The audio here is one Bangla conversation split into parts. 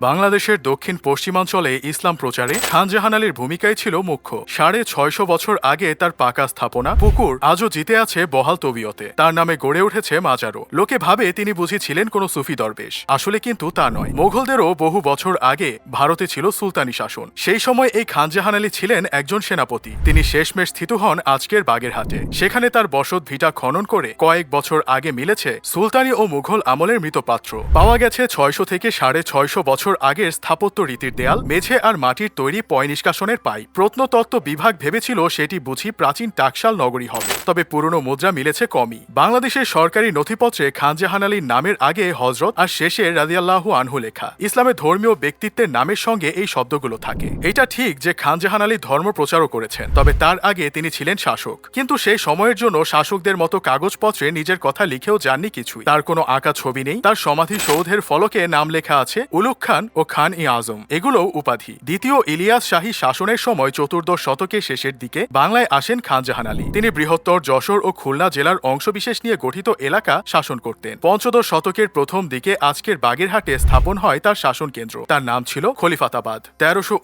বাংলাদেশের দক্ষিণ পশ্চিমাঞ্চলে ইসলাম প্রচারে খানজাহান আলীর ভূমিকাই ছিল মুখ্য। সাড়ে ছয়শো বছর আগে তার পাকা স্থাপনা, পুকুর, আজও জিতে আছে বহাল তবিয়তে। তার নামে গড়ে উঠেছে মাজারও। লোকে ভাবে তিনি বুঝি ছিলেন কোনো সুফি দরবেশ। আসলে কিন্তু তা নয়। মোগলদেরও বহু বছর আগে ভারতে ছিল সুলতানি শাসন। সেই সময় এই খানজাহান আলী ছিলেন একজন সেনাপতি। তিনি শেষমেশ স্থিত হন আজকের বাগেরহাটে। সেখানে তার বসত ভিটা খনন করে কয়েক বছর আগে মিলেছে সুলতানি ও মুঘল আমলের মৃতপাত্র পাওয়া গেছে ছয়শো থেকে সাড়ে ছয়শো বছর আগের স্থাপত্য রীতির দেয়াল, মেঝে আর মাটির তৈরি পয় নিষ্কাশনের পাইপ প্রত্নতত্ত্ব বিভাগ ভেবেছিল সেটি বুঝি প্রাচীন টাকশাল নগরী হবে, তবে পুরনো মুদ্রা মিলেছে কমই। বাংলাদেশের সরকারি নথিপত্রে খানজাহান আলীর নামের আগে হজরত আর শেষে রাজিয়াল্লাহু আনহু লেখা। ইসলামের ধর্মীয় ব্যক্তিত্বের নামের সঙ্গে এই শব্দগুলো থাকে। এটা ঠিক যে খানজাহান আলী ধর্ম প্রচারও করেছেন, তবে তার আগে তিনি ছিলেন শাসক। কিন্তু সেই সময়ের জন্য শাসকদের মতো কাগজপত্রে নিজের কথা লিখেও যাননি কিছুই। তার কোনো আঁকা ছবি নেই, তার সমাধি সৌধের ফলকে নাম লেখা আছে উলুক খান ও খান ই আজম। এগুলোও উপাধি। দ্বিতীয় ইলিয়াস শাহী শাসনের সময় চতুর্দশ শতকের শেষের দিকে বাংলায় আসেন খানজাহান আলী। তিনি বৃহত্তর যশোর ও খুলনা জেলার অংশবিশেষ নিয়ে গঠিত এলাকা শাসন করতেন। পঞ্চদশ শতকের প্রথম দিকে আজকের বাগেরহাটে স্থাপন হয় তার শাসন কেন্দ্র। তার নাম ছিল খলিফাতাবাদ। তেরোশো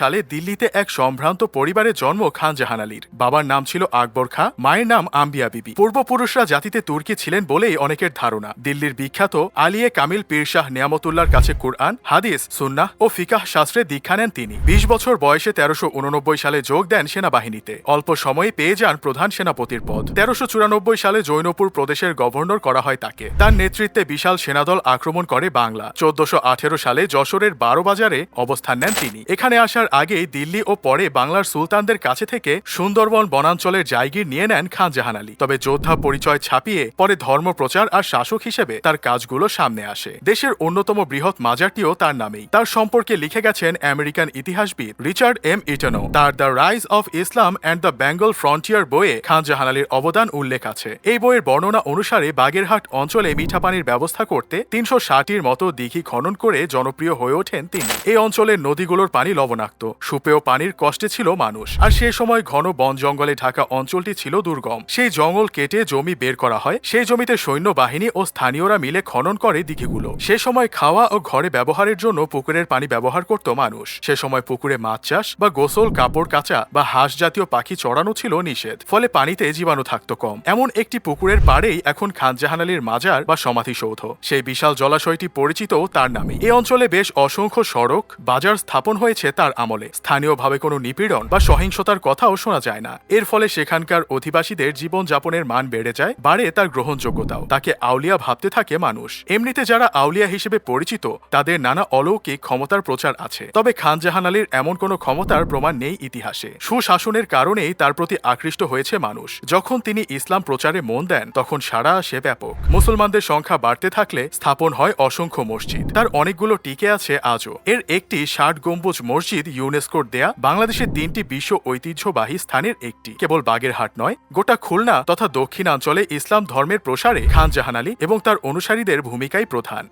সালে দিল্লিতে এক সম্ভ্রান্ত পরিবারে জন্ম খানজাহান আলীর। বাবার নাম ছিল আকবর খা, মায়ের নাম আম্বিয়া বিবি। পূর্বপুরুষরা জাতিতে তুর্কি ছিলেন বলেই অনেকের ধারণা। দিল্লির বিখ্যাত আলিয়ে কামিল পীর শাহ নিয়ামতুল্লাহর কাছে কুরআন হাদিস, সুন্নাহ ও ফিকাহ শাস্ত্রে দীক্ষা নেন তিনি। বিশ বছর বয়সে তেরোশো উননব্বই সালে যোগ দেন সেনাবাহিনীতে। অল্প সময়ে পেয়ে যান প্রধান সেনাপতির পদ। তেরোশো চুরানব্বই সালে জৈনপুর প্রদেশের গভর্নর করা হয় তাকে। তার নেতৃত্বে বিশাল সেনাদল আক্রমণ করে বাংলা। চোদ্দশো সালে যশোরের বারো বাজারে অবস্থান নেন তিনি। এখানে আসার আগেই দিল্লি ও পরে বাংলার সুলতানদের কাছে থেকে সুন্দরবন বনাঞ্চলের জায়গির নিয়ে নেন খান জাহান আলী। তবে যোদ্ধা পরিচয় ছাপিয়ে পরে ধর্ম প্রচার আর শাসক হিসেবে তার কাজগুলো সামনে আসে। দেশের অন্যতম বৃহৎ মাজারটিও তার নামেই। তার সম্পর্কে লিখে গেছেন আমেরিকান ইতিহাসবিদ রিচার্ড এম ইটনো। তার the rise of Islam and the Bengal frontier বইয়ে খান জাহান আলীর অবদান উল্লেখ আছে। এই বইয়ের বর্ণনা অনুসারে বাগেরহাট অঞ্চলে মিঠা পানির ব্যবস্থা করতে তিনশো ষাটটির মতো দিঘি খনন করে জনপ্রিয় হয়ে ওঠেন তিনি। এই অঞ্চলের নদীগুলোর পানি লবণাক্ত, সুপেয় পানির কষ্টে ছিল মানুষ। আর সে সময় ঘন বন জঙ্গলে ঢাকা অঞ্চলটি ছিল দুর্গম। সেই জঙ্গল কেটে জমি বের করা হয়। সেই জমিতে সৈন্যবাহিনী ও স্থানীয়রা মিলে খনন করে দিঘিগুলো। সে সময় খাওয়া ও ঘরে ব্যবহারের জন্য পুকুরের পানি ব্যবহার করত মানুষ। সে সময় পুকুরে মাছ চাষ বা গোসল, কাপড় কাচা বা হাঁস জাতীয় পাখি চড়ানো ছিল নিষেধ। ফলে পানিতে জীবাণু থাকত কম। এমন একটি পুকুরের পাড়েই এখন খানজাহান আলীর মাজার বা সমাধিসৌধ। সেই বিশাল জলাশয়টি পরিচিত তার নামে। এই অঞ্চলে বেশ অসংখ্য সড়ক, বাজার স্থাপন হয়েছে তার আমলে। স্থানীয়ভাবে কোনো নিপীড়ন বা সহিংসতার কথাও শোনা যায় না। এর ফলে সেখানকার অধিবাসীদের জীবনযাপনের মান বেড়ে যায়, বাড়ে তার গ্রহণযোগ্যতাও। তাকে আউলিয়া ভাবতে থাকে মানুষ। এমনিতে যারা আউলিয়া হিসেবে পরিচিত, তাদের নানা অলৌকিক ক্ষমতার প্রচার আছে। তবে খানজাহান আলীর এমন কোনো ক্ষমতার প্রমাণ নেই ইতিহাসে। সুশাসনের কারণেই তার প্রতি আকৃষ্ট হয়েছে মানুষ। যখন তিনি ইসলাম প্রচারে মন দেন, তখন সারা আসে ব্যাপক। মুসলমানদের সংখ্যা বাড়তে থাকলে স্থাপন হয় অসংখ্য মসজিদ। তার অনেকগুলো টিকে আছে আজও। এর একটি ষাট গম্বুজ মসজিদ ইউনেস্কোর দেয়া বাংলাদেশের তিনটি বিশ্ব ঐতিহ্যবাহী স্থানের একটি। কেবল বাগেরহাট নয়, গোটা খুলনা তথা দক্ষিণাঞ্চলে ইসলাম ধর্মের প্রসারে খান জাহান আলী এবং তার অনুসারীদের ভূমিকাই প্রধান।